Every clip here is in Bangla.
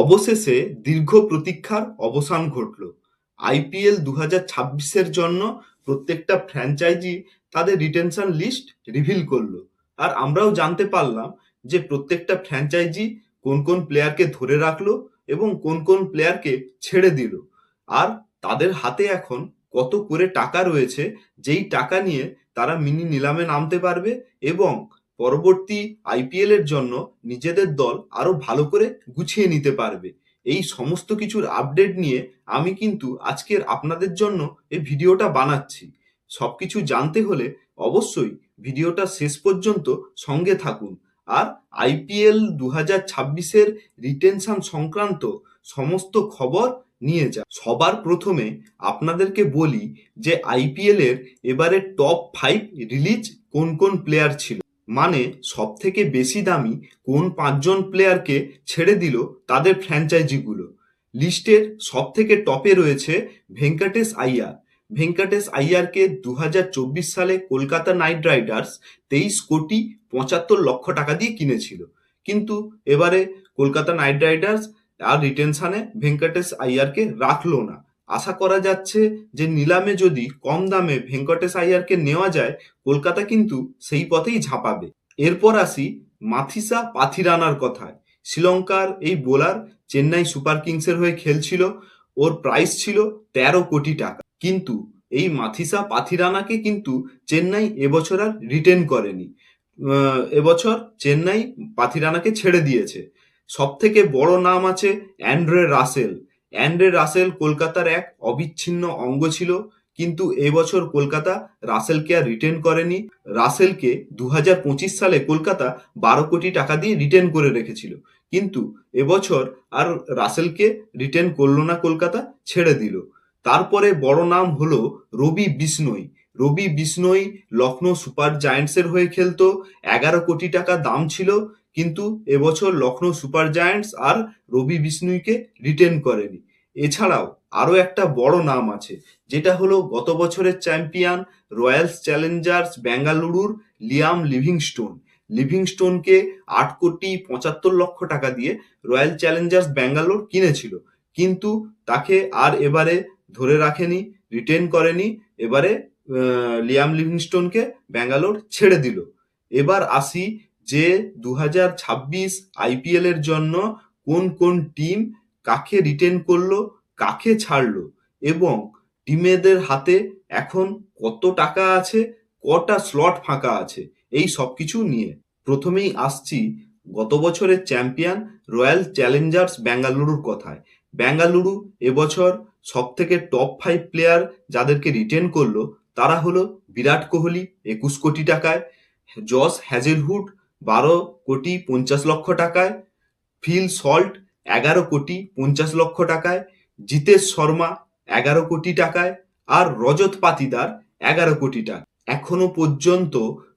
অবশেষে দীর্ঘ প্রতীক্ষার অবসান ঘটল। আইপিএল দু হাজার ছাব্বিশের জন্য প্রত্যেকটা ফ্র্যাঞ্চাইজি তাদের রিটেনশন লিস্ট রিভিল করল। আর আমরাও জানতে পারলাম যে প্রত্যেকটা ফ্র্যাঞ্চাইজি কোন কোন প্লেয়ারকে ধরে রাখল এবং কোন কোন প্লেয়ারকে ছেড়ে দিল। আর তাদের হাতে এখন কত করে টাকা রয়েছে, যেই টাকা নিয়ে তারা মিনি নিলামে নামতে পারবে এবং পরবর্তী আইপিএল এর জন্য নিজেদের দল আরও ভালো করে গুছিয়ে নিতে পারবে। এই সমস্ত কিছুর আপডেট নিয়ে আমি কিন্তু আজকের আপনাদের জন্য এই ভিডিওটা বানাচ্ছি। সবকিছু জানতে হলে অবশ্যই ভিডিওটা শেষ পর্যন্ত সঙ্গে থাকুন। আর আইপিএল দু হাজার ছাব্বিশের রিটেনশন সংক্রান্ত সমস্ত খবর নিয়ে যা। সবার প্রথমে আপনাদেরকে বলি যে আইপিএল এর এবারে টপ ফাইভ রিলিজ কোন কোন প্লেয়ার ছিল। মানে সব থেকে বেশি দামি কোন পাঁচজন প্লেয়ারকে ছেড়ে দিল তাদের ফ্র্যাঞ্চাইজিগুলো। লিস্টের সব থেকে টপে রয়েছে ভেঙ্কটেশ আইয়ার। ভেঙ্কটেশ আইয়ারকে দু হাজার চব্বিশ সালে কলকাতা নাইট রাইডার্স তেইশ কোটি পঁচাত্তর লক্ষ টাকা দিয়ে কিনেছিল। কিন্তু এবারে কলকাতা নাইট রাইডার্স আর রিটেনশানে ভেঙ্কটেশ আইয়ারকে রাখল না। আশা করা যাচ্ছে যে নিলামে যদি কম দামে ভেঙ্কটেশ আইয়ারকে নেওয়া যায়, কলকাতা কিন্তু সেই পথেই ঝাঁপাবে। এরপর আসি মাথিসা পাথিরানার কথায়। শ্রীলঙ্কার এই বোলার চেন্নাই সুপার কিংসের হয়ে খেলছিল। ওর প্রাইস ছিল তেরো কোটি টাকা। কিন্তু এই মাথিসা পাথিরানাকে কিন্তু চেন্নাই এবছর আর রিটেন করেনি। এবছর চেন্নাই পাথিরানাকে ছেড়ে দিয়েছে। সব থেকে বড় নাম আছে অ্যান্ড্রে রাসেল। অ্যান্ড্রে রাসেল কলকাতার এক অবিচ্ছিন্ন অঙ্গ ছিল, কিন্তু এবছর কলকাতা রাসেলকে আর রিটেন করেনি। রাসেলকে দু হাজার পঁচিশ সালে কলকাতা বারো কোটি টাকা দিয়ে রিটেন করে রেখেছিল। কিন্তু এবছর আর রাসেলকে রিটেন করল না কলকাতা, ছেড়ে দিল। তারপরে বড় নাম হলো রবি বিষ্ণই। রবি বিষ্ণই লখনৌ সুপার জায়ান্টসের হয়ে খেলতো, এগারো কোটি টাকা দাম ছিল কিন্তু এবছর লখনৌ সুপার জায়ান্টস আর রবি বিষ্ণুইকে রিটেন করেনি। এছাড়াও আরও একটা বড় নাম আছে, যেটা হলো গত বছরের চ্যাম্পিয়ন রয়্যালস চ্যালেঞ্জার্স বেঙ্গালুরুর লিয়াম লিভিংস্টোন। লিভিংস্টোনকে আট কোটি পঁচাত্তর লক্ষ টাকা দিয়ে রয়্যাল চ্যালেঞ্জার্স ব্যাঙ্গালোর কিনেছিল, কিন্তু তাকে আর এবারে ধরে রাখেনি, রিটেন করেনি, এবারে লিয়াম লিভিংস্টোনকে ব্যাঙ্গালোর ছেড়ে দিল। এবার আসি যে দু হাজার ছাব্বিশ আইপিএল এর জন্য কোন কোন টিম কাকে রিটেন করল, কাকে ছাড়লো এবং টিমেদের হাতে এখন কত টাকা আছে, কটা স্লট ফাঁকা আছে, এই সব কিছু নিয়ে। প্রথমেই আসছি গত বছরের চ্যাম্পিয়ন রয়্যাল চ্যালেঞ্জার্স বেঙ্গালুরুর কথায়। বেঙ্গালুরু এবছর সব থেকে টপ ফাইভ প্লেয়ার যাদেরকে রিটেন করল, তারা হলো বিরাট কোহলি, একুশ কোটি টাকায়, জস হ্যাজেলহুড বারো কোটি পঞ্চাশ লক্ষ টাকায়, ফিল সল্ট এগারো কোটি পঞ্চাশ লক্ষ টাকায়, জিতেশ শর্মা এগারো কোটি টাকায় আর রজত পাতিদার এগারো কোটি টাকা। এখনও পর্যন্ত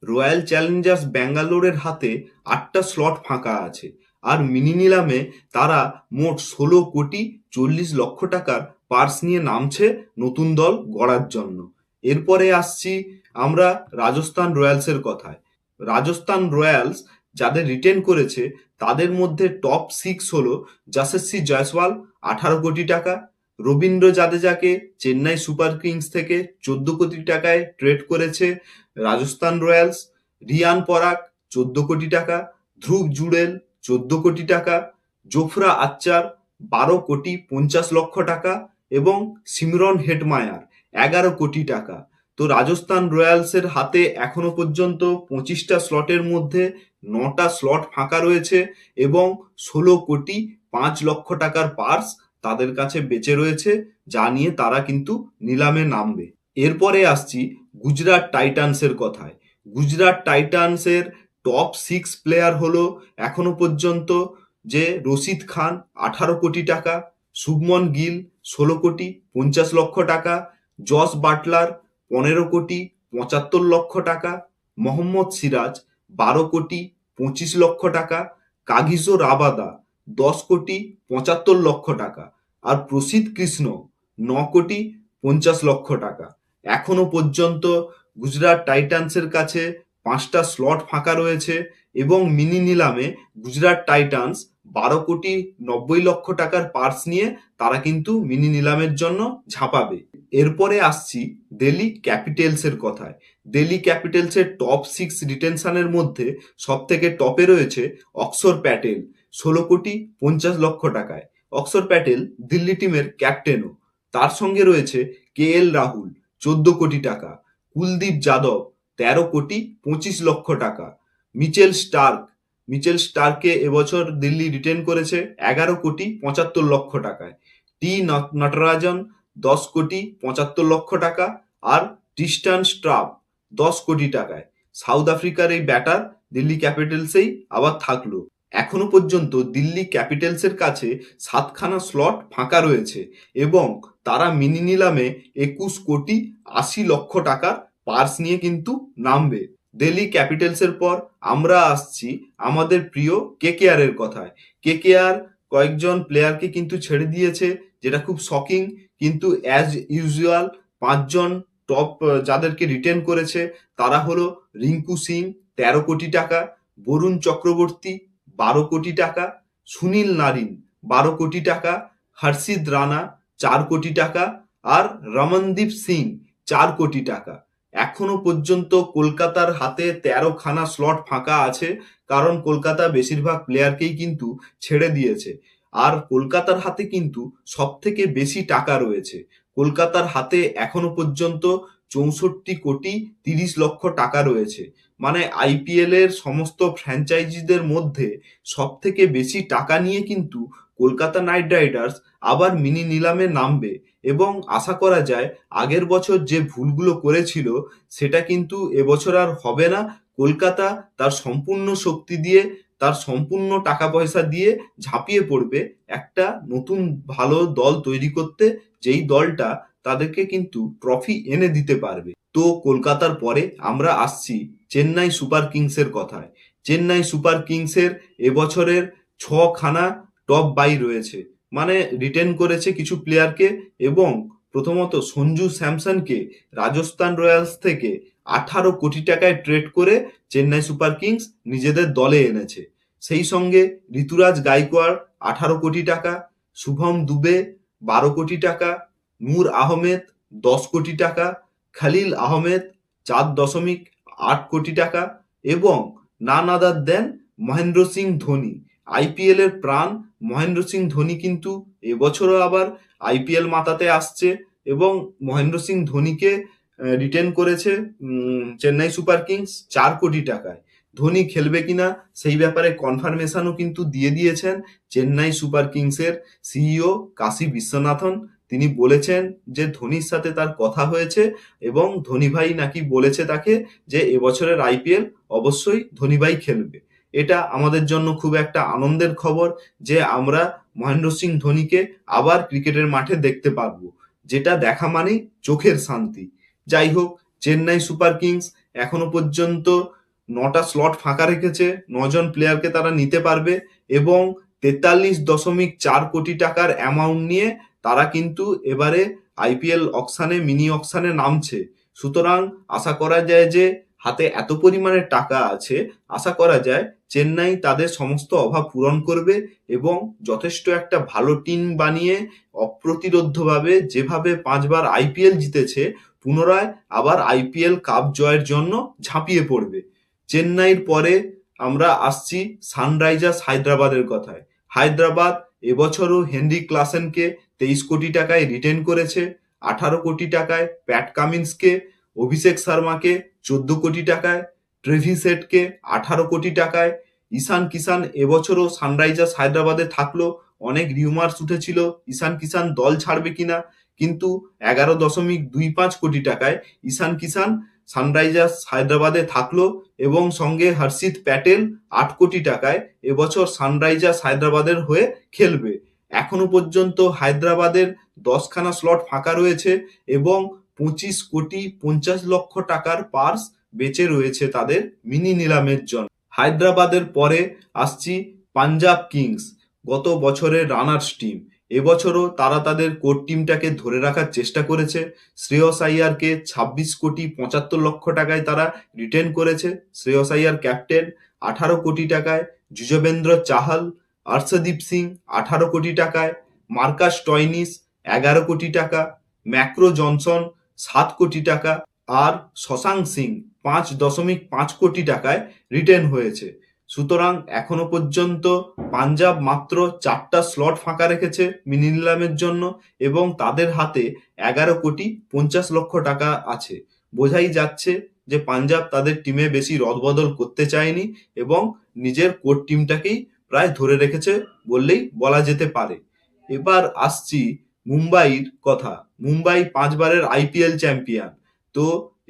রয়্যাল চ্যালেঞ্জার্স ব্যাঙ্গালোরের হাতে আটটা স্লট ফাঁকা আছে আর মিনি নিলামে তারা মোট ষোলো কোটি চল্লিশ লক্ষ টাকার পার্স নিয়ে নামছে নতুন দল গড়ার জন্য। এরপরে আসছি আমরা রাজস্থান রয়্যালসের কথায়। রাজস্থান রয়্যালস যাদের রিটেন করেছে, তাদের মধ্যে টপ সিক্স হলো যশস্বী জয়সওয়াল, আঠারো কোটি টাকা, রবীন্দ্র জাদেজাকে চেন্নাই সুপার কিংস থেকে চোদ্দ কোটি টাকায় ট্রেড করেছে রাজস্থান রয়্যালস, রিয়ান পরাগ, চোদ্দ কোটি টাকা, ধ্রুব জুড়েল, চোদ্দ কোটি টাকা, জোফরা আচ্চার, বারো কোটি পঞ্চাশ লক্ষ টাকা এবং সিমরন হেটমায়ার, এগারো কোটি টাকা। তো রাজস্থান রয়্যালসের হাতে এখনও পর্যন্ত পঁচিশটা স্লটের মধ্যে নটা স্লট ফাঁকা রয়েছে এবং ষোলো কোটি পাঁচ লক্ষ টাকার পার্স তাদের কাছে বেঁচে রয়েছে, যা নিয়ে তারা কিন্তু নিলামে নামবে। এরপরে আসছি গুজরাট টাইটান্সের কথায়। গুজরাট টাইটান্সের টপ সিক্স প্লেয়ার হলো এখনও পর্যন্ত যে রশিদ খান আঠারো কোটি টাকা, শুভমন গিল ষোলো কোটি পঞ্চাশ লক্ষ টাকা, জস বাটলার পনেরো কোটি পঁচাত্তর লক্ষ টাকা, মোহাম্মদ সিরাজ বারো কোটি পঁচিশ লক্ষ টাকা, কাগিজো রাবাদা দশ কোটি পঁচাত্তর লক্ষ টাকা আর প্রসিদ্ধ কৃষ্ণ ন কোটি পঞ্চাশ লক্ষ টাকা। এখনও পর্যন্ত গুজরাট টাইটান্সের কাছে পাঁচটা স্লট ফাঁকা রয়েছে এবং মিনি নিলামে গুজরাট টাইটান্স বারো কোটি নব্বই লক্ষ টাকার পার্স নিয়ে তারা কিন্তু মিনি নিলামের জন্য ঝাঁপাবে। এরপরে আসছি দিল্লি ক্যাপিটালসের কথায়। দিল্লি ক্যাপিটালসের টপ সিক্স রিটেনশনের মধ্যে সব থেকে টপে রয়েছে অক্সর প্যাটেল ষোলো কোটি পঞ্চাশ লক্ষ টাকায়। অক্সর প্যাটেল দিল্লি টিমের ক্যাপ্টেনও তার সঙ্গে রয়েছে কে এল রাহুল চোদ্দ কোটি টাকা। কুলদীপ যাদব, তেরো কোটি পঁচিশ লক্ষ টাকা। মিচেল স্টার্ক মিচেল স্টার্ককে এবছর দিল্লি রিটেন করেছে এগারো কোটি পঁচাত্তর লক্ষ টাকায়। টি নটরাজন দশ কোটি পঁচাত্তর লক্ষ টাকা আর টিস্টান স্ট্রাপ দশ কোটি টাকায়। সাউথ আফ্রিকার এই ব্যাটার দিল্লি ক্যাপিটালসেই আবার থাকল। এখনও পর্যন্ত দিল্লি ক্যাপিটালসের কাছে সাতখানা স্লট ফাঁকা রয়েছে এবং তারা মিনি নিলামে একুশ কোটি আশি লক্ষ টাকার পার্স নিয়ে কিন্তু নামবে। দিল্লি ক্যাপিটালসের পর আমরা আসছি আমাদের প্রিয় কেকেআর এর কথায়। কেকেআর কয়েকজন প্লেয়ারকে কিন্তু ছেড়ে দিয়েছে, যেটা খুব শকিং। কিন্তু অ্যাজ ইউজুয়াল পাঁচজন টপ যাদেরকে রিটেন করেছে, তারা হলো রিঙ্কু সিং, তেরো কোটি টাকা, বরুণ চক্রবর্তী, বারো কোটি টাকা, সুনীল নারিন, বারো কোটি টাকা হর্ষিদ রানা, চার কোটি টাকা, আর রমনদীপ সিং, চার কোটি টাকা। এখনও পর্যন্ত কলকাতার হাতে তেরো খানা স্লট ফাঁকা আছে, কারণ কলকাতা বেশিরভাগ প্লেয়ারকেই কিন্তু ছেড়ে দিয়েছে। আর কলকাতার হাতে কিন্তু সব থেকে বেশি টাকা রয়েছে। কলকাতার হাতে এখনও পর্যন্ত চৌষট্টি কোটি তিরিশ লক্ষ টাকা রয়েছে। মানে আইপিএল এর সমস্ত ফ্র্যাঞ্চাইজিদের মধ্যে সব থেকে বেশি টাকা নিয়ে কিন্তু কলকাতা নাইট রাইডার্স আবার মিনি নিলামে নামবে এবং আশা করা যায় আগের বছর যে ভুলগুলো করেছিল সেটা কিন্তু এবছর আর হবে না। কলকাতা তার সম্পূর্ণ শক্তি দিয়ে তার সম্পূর্ণ টাকা পয়সা দিয়ে ঝাঁপিয়ে পড়বে একটা নতুন ভালো দল তৈরি করতে, যেই দলটা তাদেরকে কিন্তু ট্রফি এনে দিতে পারবে। তো কলকাতার পরে আমরা আসছি চেন্নাই সুপার কিংসের কথায়। চেন্নাই সুপার কিংসের এবছরের ছখানা টপ বাই রয়েছে। মানে রিটেন করেছে কিছু প্লেয়ারকে এবং প্রথমত সঞ্জু স্যামসনকে রাজস্থান রয়্যালস থেকে আঠারো কোটি টাকায় ট্রেড করে চেন্নাই সুপার কিংস নিজেদের দলে এনেছে। সেই সঙ্গে ঋতুরাজ গাইকোয়াড় আঠারো কোটি টাকা, শুভম দুবে বারো কোটি টাকা, নূর আহমেদ দশ কোটি টাকা, খালিল আহমেদ চার দশমিক আট কোটি টাকা এবং none other than Mahendra Singh Dhoni. IPL এর প্রাণ মহেন্দ্র সিং ধোনি কিন্তু এবছরও আবার আইপিএল মাতাতে আসছে এবং মহেন্দ্র সিং ধোনিকে রিটেন করেছে চেন্নাই সুপার কিংস চার কোটি টাকায়। ধোনি খেলবে কিনা সেই ব্যাপারে কনফার্মেশনও কিন্তু দিয়ে দিয়েছেন চেন্নাই সুপার কিংসের সিইও কাশী বিশ্বনাথন। তিনি বলেছেন যে ধোনির সাথে তার কথা হয়েছে এবং ধোনি ভাই নাকি বলেছে তাকে যে এবছরের আইপিএল অবশ্যই ধোনি ভাই খেলবে। এটা আমাদের জন্য খুব একটা আনন্দের খবর যে আমরা মহেন্দ্র সিং ধোনিকে আবার ক্রিকেটের মাঠে দেখতে পারব। যেটা দেখা মানেই চোখের শান্তি। যাই হোক, চেন্নাই সুপার কিংস এখনও পর্যন্ত নটা স্লট ফাঁকা রেখেছে, নজন প্লেয়ারকে তারা নিতে পারবে এবং তেতাল্লিশ দশমিক চার কোটি টাকার অ্যামাউন্ট নিয়ে তারা কিন্তু এবারে আইপিএল অকশানে মিনি অকশানে নামছে। সুতরাং আশা করা যায় যে হাতে এত পরিমাণে টাকা আছে, আশা করা যায় চেন্নাই তাদের সমস্ত অভাব পূরণ করবে এবং যথেষ্ট একটা ভালো টিম বানিয়ে অপ্রতিরোধ্যভাবে যেভাবে পাঁচবার আইপিএল জিতেছে, পুনরায় আবার আইপিএল কাপ জয়ের জন্য ঝাঁপিয়ে পড়বে। চেন্নাইয়ের পরে আমরা আসছি সানরাইজার্স হায়দ্রাবাদের কথায়। হায়দ্রাবাদ এবছরও হেনরি ক্লাসেনকে তেইশ কোটি টাকায় রিটেন করেছে, আঠারো কোটি টাকায় প্যাট কামিন্সকে, অভিষেক শর্মাকে চোদ্দ কোটি টাকায়, ট্রেভিস হেডকে আঠারো কোটি টাকায়। ঈশান কিষান এবছরও সানরাইজার্স হায়দ্রাবাদে থাকল, অনেক রিউমার্স উঠেছিল ঈশান কিষান দল ছাড়বে কিনা। কিন্তু এগারো দশমিক দুই পাঁচ কোটি টাকায় ঈশান কিষান সানরাইজার্স হায়দ্রাবাদে থাকল এবং সঙ্গে হর্ষিত প্যাটেল আট কোটি টাকায় এবছর সানরাইজার্স হায়দ্রাবাদের হয়ে খেলবে। এখনও পর্যন্ত হায়দ্রাবাদের দশখানা স্লট ফাঁকা রয়েছে এবং পঁচিশ কোটি পঞ্চাশ লক্ষ টাকার পার্স বেঁচে রয়েছে তাদের মিনি নিলামের জন্য। হায়দ্রাবাদের পরে আসছি পাঞ্জাব কিংস, গত বছরের রানার্স টিম। এবছরও তারা তাদের কোর টিমটাকে ধরে রাখার চেষ্টা করেছে। শ্রেয়স আইয়ারকে ছাব্বিশ কোটি পঁচাত্তর লক্ষ টাকায় তারা রিটেন করেছে। শ্রেয়স আইয়ার ক্যাপ্টেন আঠারো কোটি টাকায় যুজবেন্দ্র চাহাল হর্ষদীপ সিং, আঠারো কোটি টাকায় মার্কাস টয়নিস, এগারো কোটি টাকা, ম্যাক্রো জনসন, সাত কোটি টাকা, আর শশাঙ্ক সিং, পাঁচ দশমিক পাঁচ কোটি টাকায় রিটেন হয়েছে। সুতরাং এখনও পর্যন্ত পাঞ্জাব মাত্র চারটা স্লট ফাঁকা রেখেছে মিনি নিলামের জন্য এবং তাদের হাতে এগারো কোটি পঞ্চাশ লক্ষ টাকা আছে। বোঝাই যাচ্ছে যে পাঞ্জাব তাদের টিমে বেশি রদবদল করতে চায়নি এবং নিজের কোর টিমটাকেই প্রায় ধরে রেখেছে বললেই বলা যেতে পারে। এবার আসছি মুম্বাইয়ের কথা। মুম্বাই পাঁচবারের আইপিএল চ্যাম্পিয়ন তো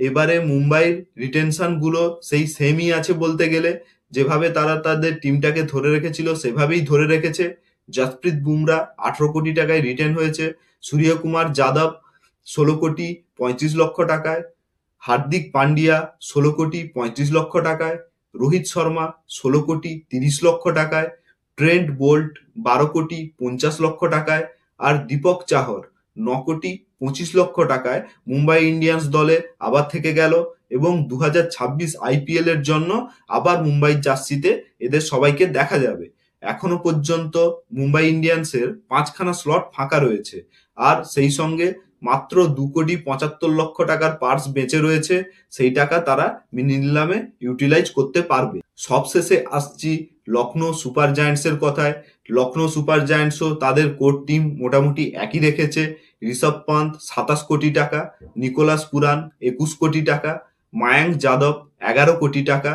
এবারে মুম্বাইয়ের রিটেনশনগুলো সেই সেমই আছে বলতে গেলে। যেভাবে তারা তাদের টিমটাকে ধরে রেখেছিল, সেভাবেই ধরে রেখেছে। জসপ্রীত বুমরা আঠারো কোটি টাকায় রিটার্ন হয়েছে। সূর্যকুমার যাদব ষোলো কোটি পঁয়ত্রিশ লক্ষ টাকায়। হার্দিক পান্ডিয়া ষোলো কোটি পঁয়ত্রিশ লক্ষ টাকায়। রোহিত শর্মা ষোলো কোটি তিরিশ লক্ষ টাকায়। ট্রেন্ট বোল্ট বারো কোটি পঞ্চাশ লক্ষ টাকায়। আর দীপক চাহর ন কোটি পঁচিশ লক্ষ টাকায় মুম্বাই ইন্ডিয়ান্স দলে আবার থেকে গেল এবং দু হাজার ছাব্বিশ আইপিএল এর জন্য আবার মুম্বাই জার্সিতে এদের সবাইকে দেখা যাবে। এখনও পর্যন্ত মুম্বাই ইন্ডিয়ান্সের পাঁচখানা স্লট ফাঁকা রয়েছে আর সেই সঙ্গে মাত্র দু কোটি পঁচাত্তর লক্ষ টাকার পার্স বেঁচে রয়েছে। সেই টাকা তারা নিলামে ইউটিলাইজ করতে পারবে। সবশেষে আসছি লখনৌ সুপার জায়ান্টসের কথায়। লখনৌ সুপার জায়ান্টসও তাদের কোর টিম মোটামুটি একই রেখেছে। ঋষভ পান্ত সাতাশ কোটি টাকা, নিকোলাস পুরান একুশ কোটি টাকা, মায়াঙ্ক যাদব এগারো কোটি টাকা,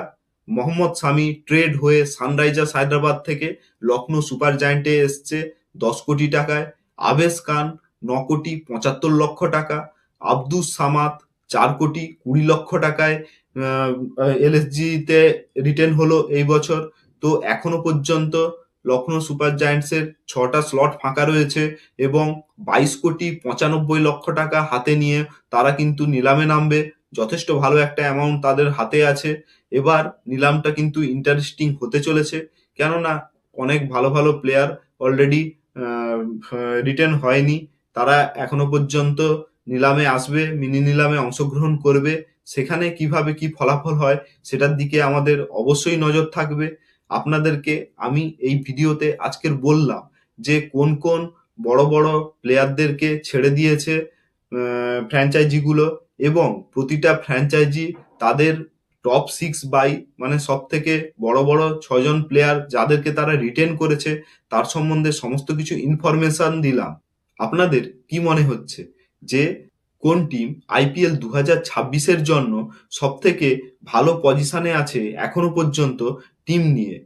মোহাম্মদ শামি ট্রেড হয়ে সানরাইজার্স হায়দ্রাবাদ থেকে লখনৌ সুপার জায়ান্টে এসছে দশ কোটি টাকায়। আবেশ খান ন কোটি পঁচাত্তর লক্ষ টাকা, আব্দুস সামাদ চার কোটি কুড়ি লক্ষ টাকায় এলএসজি তে রিটেন হলো এই বছর। তো এখনও পর্যন্ত লখনৌ সুপার জায়ান্টসের ছটা স্লট ফাঁকা রয়েছে এবং বাইশ কোটি পঁচানব্বই লক্ষ টাকা হাতে নিয়ে তারা কিন্তু নিলামে নামবে। যথেষ্ট ভালো একটা অ্যামাউন্ট তাদের হাতে আছে। এবার নিলামটা কিন্তু ইন্টারেস্টিং হতে চলেছে। কেননা অনেক ভালো ভালো প্লেয়ার অলরেডি রিটার্ন হয়নি। তারা এখনও পর্যন্ত নিলামে আসবে মিনি নিলামে অংশগ্রহণ করবে। সেখানে কীভাবে কি ফলাফল হয়, সেটার দিকে আমাদের অবশ্যই নজর থাকবে। আপনাদেরকে আমি এই ভিডিওতে আজকের বললাম যে কোন কোন বড় বড় প্লেয়ারদেরকে ছেড়ে দিয়েছে ফ্র্যাঞ্চাইজিগুলো এবং প্রতিটা ফ্র্যাঞ্চাইজি তাদের টপ সিক্স বাই মানে সব থেকে বড় বড় ছজন প্লেয়ার যাদেরকে তারা রিটেন করেছে, তার সম্বন্ধে সমস্ত কিছু ইনফরমেশন দিলাম। আপনাদের কি মনে হচ্ছে? যে কোন টিম আইপিএল দু হাজার ছাব্বিশের জন্য সব থেকে ভালো পজিশনে আছে এখনও পর্যন্ত টিম নিয়ে?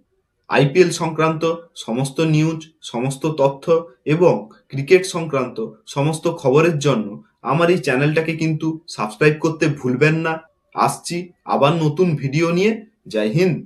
আইপিএল সংক্রান্ত সমস্ত নিউজ সমস্ত তথ্য এবং ক্রিকেট সংক্রান্ত সমস্ত খবরের জন্য আমার এই চ্যানেলটাকে কিন্তু সাবস্ক্রাইব করতে ভুলবেন না। আসছি আবার নতুন ভিডিও নিয়ে। জয় হিন্দ।